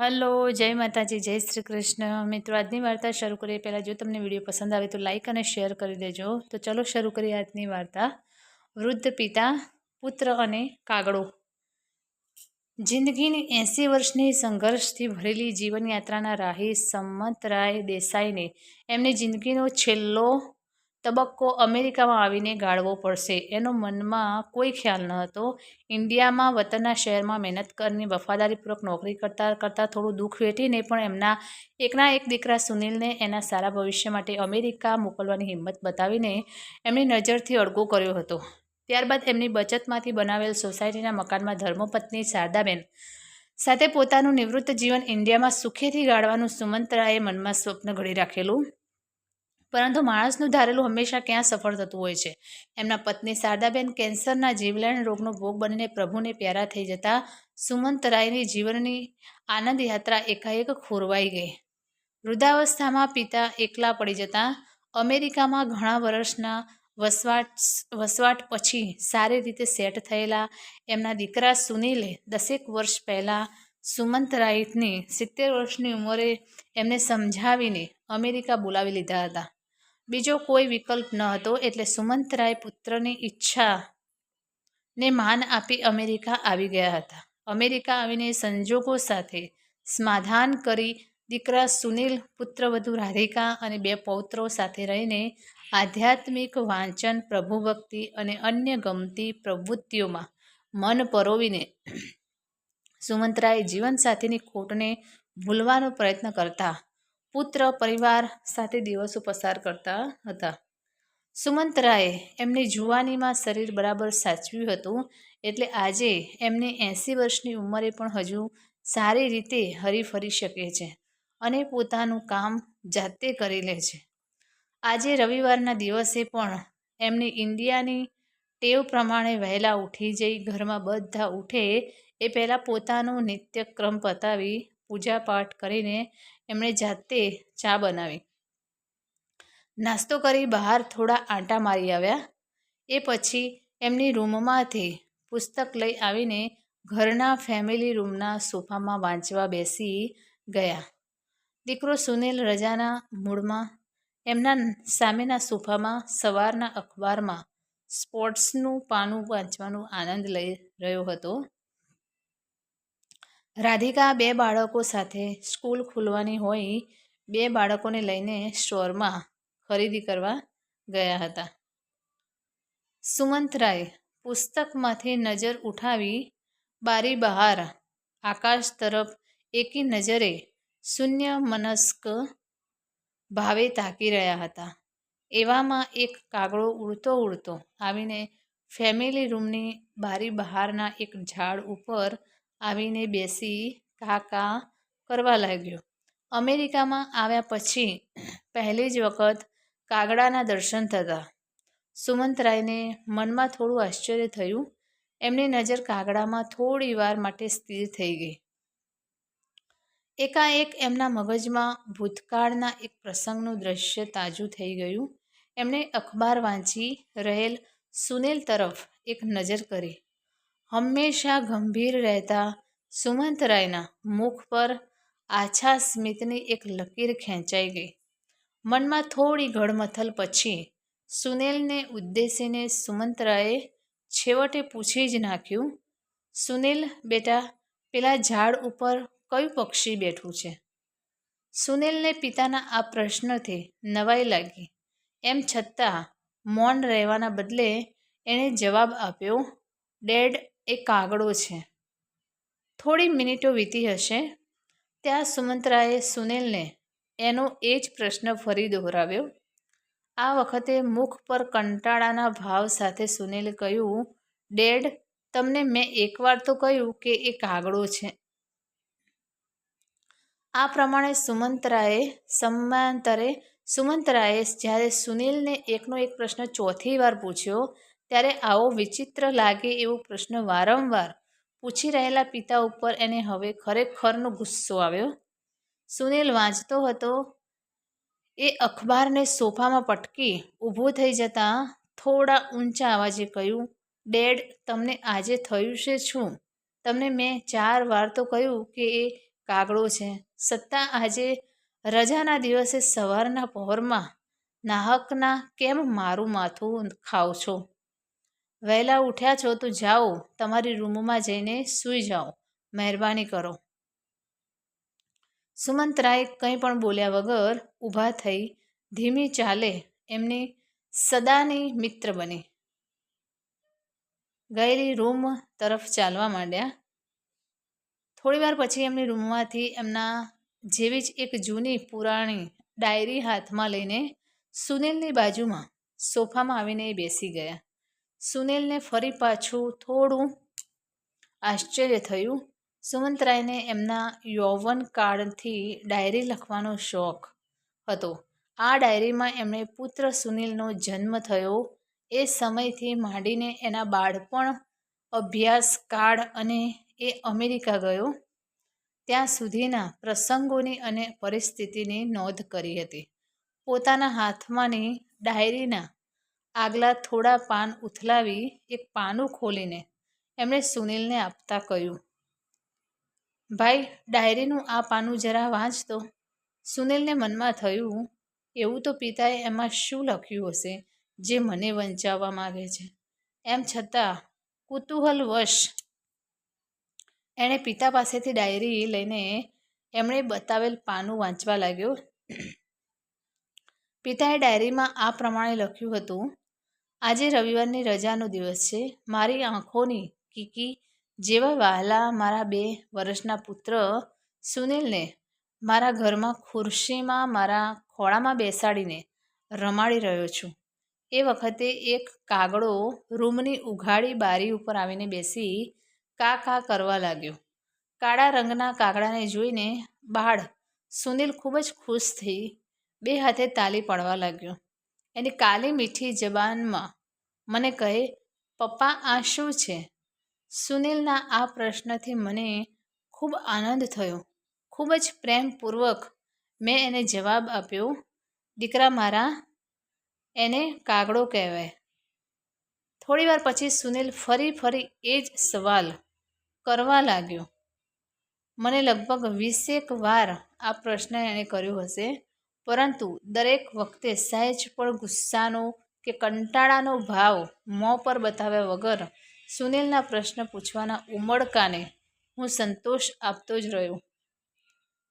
Hello, જય માતાજી, જય શ્રી કૃષ્ણ. મિત્રો, આજની વાર્તા શરૂ કરીએ. પહેલાં જો તમને વીડિયો પસંદ આવે તો લાઇક અને શેર કરી દેજો. તો ચલો શરૂ કરીએ આજની વાર્તા. વૃદ્ધ પિતા, પુત્ર અને કાગડો. જિંદગીની એંસી વર્ષની સંઘર્ષથી ભરેલી જીવનયાત્રાના રાહી સંમતરાય દેસાઈને એમની જિંદગીનો છેલ્લો તબક્કો અમેરિકામાં આવીને ગાળવો પડશે. એનો મનમાં કોઈ ખ્યાલ ન હતો. ઇન્ડિયામાં વતનના શહેરમાં મહેનત કરીને વફાદારીપૂર્વક નોકરી કરતાં કરતાં થોડું દુઃખ વેઠીને પણ એમના એકના એક દીકરા સુનિલને એના સારા ભવિષ્ય માટે અમેરિકા મોકલવાની હિંમત બતાવીને એમની નજરથી અડગો કર્યો હતો. ત્યારબાદ એમની બચતમાંથી બનાવેલ સોસાયટીના મકાનમાં ધર્મપત્ની શારદાબેન સાથે પોતાનું નિવૃત્ત જીવન ઇન્ડિયામાં સુખેથી ગાળવાનું સુમંતરાએ મનમાં સ્વપ્ન ઘડી રાખેલું. પરંતુ માણસનું ધારેલું હંમેશા ક્યાં સફળ થતું હોય છે? એમના પત્ની શારદાબેન કેન્સરના જીવલેણ રોગનો ભોગ બનીને પ્રભુને પ્યારા થઈ જતા સુમંતરાયની જીવનની આનંદ યાત્રા એકાએક ખોરવાઈ ગઈ. વૃદ્ધાવસ્થામાં પિતા એકલા પડી જતા, અમેરિકામાં ઘણા વર્ષના વસવાટ વસવાટ પછી સારી રીતે સેટ થયેલા એમના દીકરા સુનિલે દસેક વર્ષ પહેલાં સુમંતરાયની સિત્તેર વર્ષની ઉંમરે એમને સમજાવીને અમેરિકા બોલાવી લીધા હતા. બીજો કોઈ વિકલ્પ ન હતો એટલે સુમંતરાય પુત્રની ઈચ્છા ને માન આપી અમેરિકા આવી ગયા હતા. અમેરિકા આવીને સંજોગો સાથે સમાધાન કરી દીકરા સુનિલ, પુત્રવધુ રાધિકા અને બે પૌત્રો સાથે રહીને આધ્યાત્મિક વાંચન, પ્રભુભક્તિ અને અન્ય ગમતી પ્રવૃત્તિઓમાં મન પરોવીને સુમંતરાય જીવનસાથીની ખોટને ભૂલવાનો પ્રયત્ન કરતા પુત્ર પરિવાર સાથે દિવસો પસાર કરતા હતા. સુમંતરાએ એમની જુવાનીમાં શરીર બરાબર સાચવ્યું હતું એટલે આજે એમને એંસી વર્ષની ઉંમરે પણ હજુ સારી રીતે હરીફરી શકે છે અને પોતાનું કામ જાતે કરી લે છે. આજે રવિવારના દિવસે પણ એમની ઇન્ડિયાની ટેવ પ્રમાણે વહેલા ઉઠી જઈ ઘરમાં બધા ઉઠે એ પહેલાં પોતાનો નિત્યક્રમ પતાવી પૂજાપાઠ કરીને એમણે જાતે ચા બનાવી. નાસ્તો કરી બહાર થોડા આંટા મારી આવ્યા. એ પછી એમની રૂમમાંથી પુસ્તક લઈ આવીને ઘરના ફેમિલી રૂમના સોફામાં વાંચવા બેસી ગયા. દીકરો સુનિલ રજાના મૂળમાં એમના સામેના સોફામાં, સવારના અખબારમાં સ્પોર્ટ્સનું પાનું વાંચવાનો આનંદ લઈ રહ્યો હતો. રાધિકા બે બાળકો સાથે સ્કૂલ ખુલવાની હોય બે બાળકોને લઈને સ્ટોરમાં ખરીદી કરવા ગયા હતા. સુમંતરાય પુસ્તકમાંથી નજર ઉઠાવી બારી બહાર આકાશ તરફ એકી નજરે શૂન્ય મનસ્ક ભાવે તાકી રહ્યા હતા. એવામાં એક કાગડો ઉડતો ઉડતો આવીને ફેમિલી રૂમની બારી બહારના એક ઝાડ ઉપર આવીને બેસી કાકા કરવા લાગ્યો. અમેરિકામાં આવ્યા પછી પહેલી જ વખત કાગડાના દર્શન થતા. સુમંતરાયને મનમાં થોડું આશ્ચર્ય થયું. એમની નજર કાગડામાં થોડી વાર માટે સ્થિર થઈ ગઈ. એકાએક એમના મગજમાં ભૂતકાળના એક પ્રસંગનું દ્રશ્ય તાજું થઈ ગયું. એમણે અખબાર વાંચી રહેલ સુનિલ તરફ એક નજર કરી. હંમેશા ગંભીર રહેતા સુમંતરાયના મુખ પર આછા સ્મિતની એક લકીર ખેંચાઈ ગઈ. મનમાં થોડી ઘડમથલ પછી સુનિલને ઉદ્દેશીને સુમંતરાએ છેવટે પૂછી જ નાખ્યું, સુનિલ, બેટા, પેલા ઝાડ ઉપર કયું પક્ષી બેઠું છે? સુનિલને પિતાના આ પ્રશ્નથી નવાઈ લાગી. એમ છતાં મૌન રહેવાના બદલે એણે જવાબ આપ્યો, ડેડ એ કાગડો છે. થોડી મિનિટો વીતી હશે. ત્યાં સુમંત્રાએ સુનિલને એનો એ જ પ્રશ્ન ફરી દોહરાવ્યો. આ વખતે મુખ પર કંટાળાના ભાવ સાથે સુનિલે કહ્યું, ડેડ, તમને મેં એકવાર તો કહ્યું કે એ કાગડો છે. આ પ્રમાણે સુમંતરાએ સમાંતરે સુમંતરાએ જ્યારે સુનિલને એકનો એક પ્રશ્ન ચોથી વાર પૂછ્યો ત્યારે આવો વિચિત્ર લાગે એવો પ્રશ્ન વારંવાર પૂછી રહેલા પિતા ઉપર એને હવે ખરેખરનો ગુસ્સો આવ્યો. સુનિલ વાંચતો હતો, એ અખબારને સોફામાં પટકી ઊભો થઈ જતાં થોડા ઊંચા અવાજે કહ્યું, ડેડ, તમને આજે થયું છે શું? તમને મેં ચાર વાર તો કહ્યું કે એ કાગડો છે. સત્તા આજે રજાના દિવસે સવારના પહોરમાં નાહકના કેમ મારું માથું ખાવ છો? વહેલા ઉઠ્યા છો તો જાઓ, તમારી રૂમમાં જઈને સૂઈ જાઓ. મહેરબાની કરો. સુમંતરાય કંઈ પણ બોલ્યા વગર ઊભા થઈ ધીમી ચાલે, એમની સદાની મિત્ર બની. ગયેલી રૂમ તરફ ચાલવા માંડ્યા. થોડીવાર પછી એમની રૂમમાંથી એમના જેવી જ એક જૂની પુરાણી ડાયરી હાથમાં લઈને સુનિલની બાજુમાં સોફામાં આવીને બેસી ગયા. સુનિલને ફરી પાછું થોડું આશ્ચર્ય થયું. સુમંતરાયને એમના યૌવન કાળથી ડાયરી લખવાનો શોખ હતો. આ ડાયરીમાં એમણે પુત્ર સુનિલનો જન્મ થયો. એ સમયથી માંડીને એના બાળપણ, અભ્યાસ કાળ અને એ અમેરિકા ગયો. ત્યાં સુધીના પ્રસંગોની અને પરિસ્થિતિની નોંધ કરી હતી. પોતાના હાથમાંની ડાયરીના આગલા થોડા પાન ઉથલાવી એક પાનું ખોલીને એમણે સુનિલને આપતા કહ્યું, ભાઈ, ડાયરીનું આ પાનું જરા વાંચતો. સુનિલને મનમાં થયું, એવું તો પિતાએ એમાં શું લખ્યું હશે જે મને વંચાવવા માગે છે? એમ છતાં કુતૂહલવશ એણે પિતા પાસેથી ડાયરી લઈને એમણે બતાવેલ પાનું વાંચવા લાગ્યો. પિતાએ ડાયરીમાં આ પ્રમાણે લખ્યું હતું આજે રવિવારની રજાનો દિવસ છે. મારી આંખોની કીકી જેવા વહાલા મારા બે વર્ષના પુત્ર સુનિલને મારા ઘરમાં ખુરશીમાં મારા ખોળામાં બેસાડીને રમાડી રહ્યો છું. એ વખતે એક કાગડો રૂમની ઉઘાડી બારી ઉપર આવીને બેસી કા કા કરવા લાગ્યો. કાળા રંગના કાગડાને જોઈને બાળ સુનિલ ખૂબ જ ખુશ થઈ બે હાથે તાલી પડવા લાગ્યો. એની કાલી મીઠી જબાનમાં મને કહે, પપ્પા, આ શું છે? સુનિલના આ પ્રશ્નથી મને ખૂબ આનંદ થયો. ખૂબ જ પ્રેમપૂર્વક મેં એને જવાબ આપ્યો, દીકરા મારા, એને કાગડો કહેવાય. થોડીવાર પછી સુનિલ ફરી ફરી એ જ સવાલ કરવા લાગ્યો. મને લગભગ વીસેક વાર આ પ્રશ્ન એણે કર્યો હશે, પરંતુ દરેક વખતે સહેજ પણ ગુસ્સાનો કે કંટાળાનો ભાવ મોં પર બતાવ્યા વગર સુનિલના પ્રશ્ન પૂછવાના ઉમળકાને હું સંતોષ આપતો જ રહ્યો.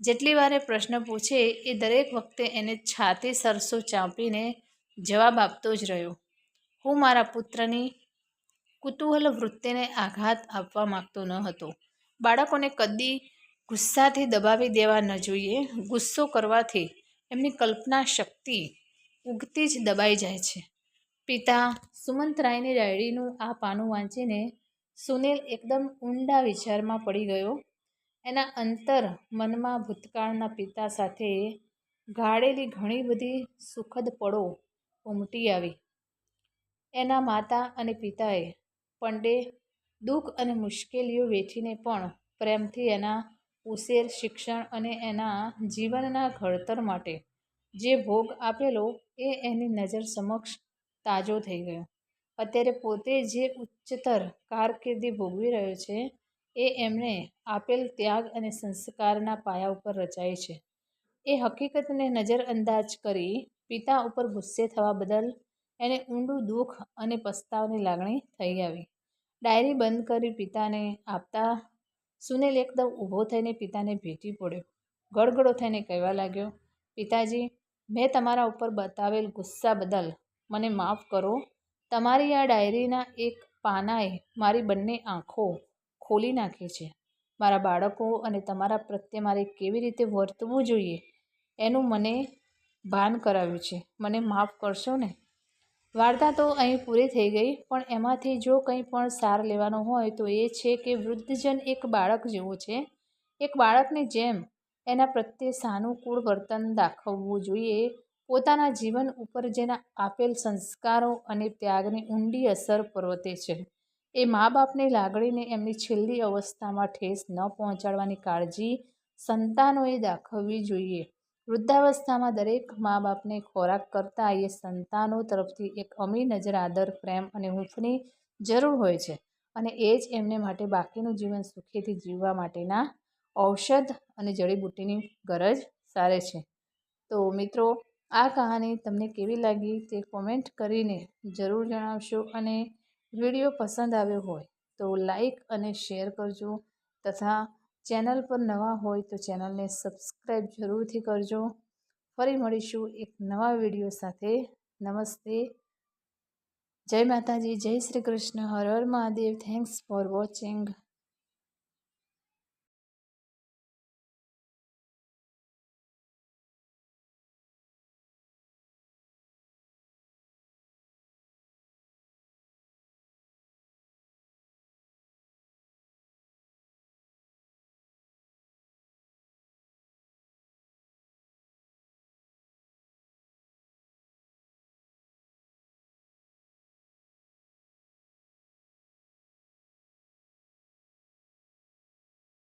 જેટલી વારે પ્રશ્ન પૂછે એ દરેક વખતે એને છાતી સરસો ચાંપીને જવાબ આપતો જ રહ્યો. હું મારા પુત્રની કુતૂહલ વૃત્તિને આઘાત આપવા માગતો ન હતો. બાળકોને કદી ગુસ્સાથી દબાવી દેવા ન જોઈએ. ગુસ્સો કરવાથી એમની કલ્પના શક્તિ ઉગતી જ દબાઈ જાય છે. પિતા સુમંતરાયની ડાયરીનું આ પાનું વાંચીને સુનિલ એકદમ ઊંડા વિચારમાં પડી ગયો. એના અંતર મનમાં ભૂતકાળના પિતા સાથે ગાળેલી ઘણી બધી સુખદ પળો ઉમટી આવી. એના માતા અને પિતાએ પંડે દુઃખ અને મુશ્કેલીઓ વેઠીને પણ પ્રેમથી એના ઉછેર, શિક્ષણ અને એના જીવનના ઘડતર માટે જે ભોગ આપેલો એ એની નજર સમક્ષ તાજો થઈ ગયો. અત્યારે પોતે જે ઉચ્ચતર કારકિર્દી ભોગવી રહ્યો છે, એ એમણે આપેલ ત્યાગ અને સંસ્કારના પાયા ઉપર રચાય છે. એ હકીકતને નજરઅંદાજ કરી પિતા ઉપર ગુસ્સે થવા બદલ એને ઊંડું દુઃખ અને પસ્તાવની લાગણી થઈ આવી. ડાયરી બંધ કરી પિતાને આપતા સુનિલ એકદમ ઊભો થઈને પિતાને ભેટી પડ્યો. ગળગળો થઈને કહેવા લાગ્યો, પિતાજી, મેં તમારા ઉપર બતાવેલ ગુસ્સા બદલ મને માફ કરો. તમારી આ ડાયરીના એક પાનાએ મારી બંને આંખો ખોલી નાખી છે. મારા બાળકો અને તમારા પ્રત્યે મારે કેવી રીતે વર્તવું જોઈએ એનું મને ભાન કરાવ્યું છે. મને માફ કરશો ને? વાર્તા તો અહીં પૂરી થઈ ગઈ, પણ એમાંથી જો કંઈ પણ સાર લેવાનો હોય તો એ છે કે વૃદ્ધજન એક બાળક જેવો છે. એક બાળકની જેમ એના પ્રત્યે સાનુકૂળ વર્તન દાખવવું જોઈએ પોતાના જીવન ઉપર જેના આપેલ સંસ્કારો અને ત્યાગની ઊંડી અસર પર્વતે છે. એ મા બાપની લાગણીને એમની છેલ્લી અવસ્થામાં ઠેસ ન પહોંચાડવાની કાળજી સંતાનોએ દાખવવી જોઈએ. વૃદ્ધાવસ્થામાં દરેક મા બાપને ખોરાક કરતાં એ સંતાનો તરફથી એક અમી નજર, આદર, પ્રેમ અને હૂંફની જરૂર હોય છે અને એ જ એમને માટે બાકીનું જીવન સુખેથી જીવવા માટેના ઔષધ અને જડીબુટ્ટીની ગરજ સારે છે. તો મિત્રો આ કહાની તમને કેવી લાગી તે કોમેન્ટ કરીને જરૂર જણાવશો અને વીડિયો પસંદ આવ્યો હોય તો લાઈક અને શેર કરજો તથા ચેનલ પર નવા હોય તો ચેનલને સબસ્ક્રાઈબ જરૂરથી કરજો. ફરી મળીશું એક નવા વીડિયો સાથે. નમસ્તે. જય માતાજી, જય શ્રી કૃષ્ણ. હર હર મહાદેવ. Thanks for watching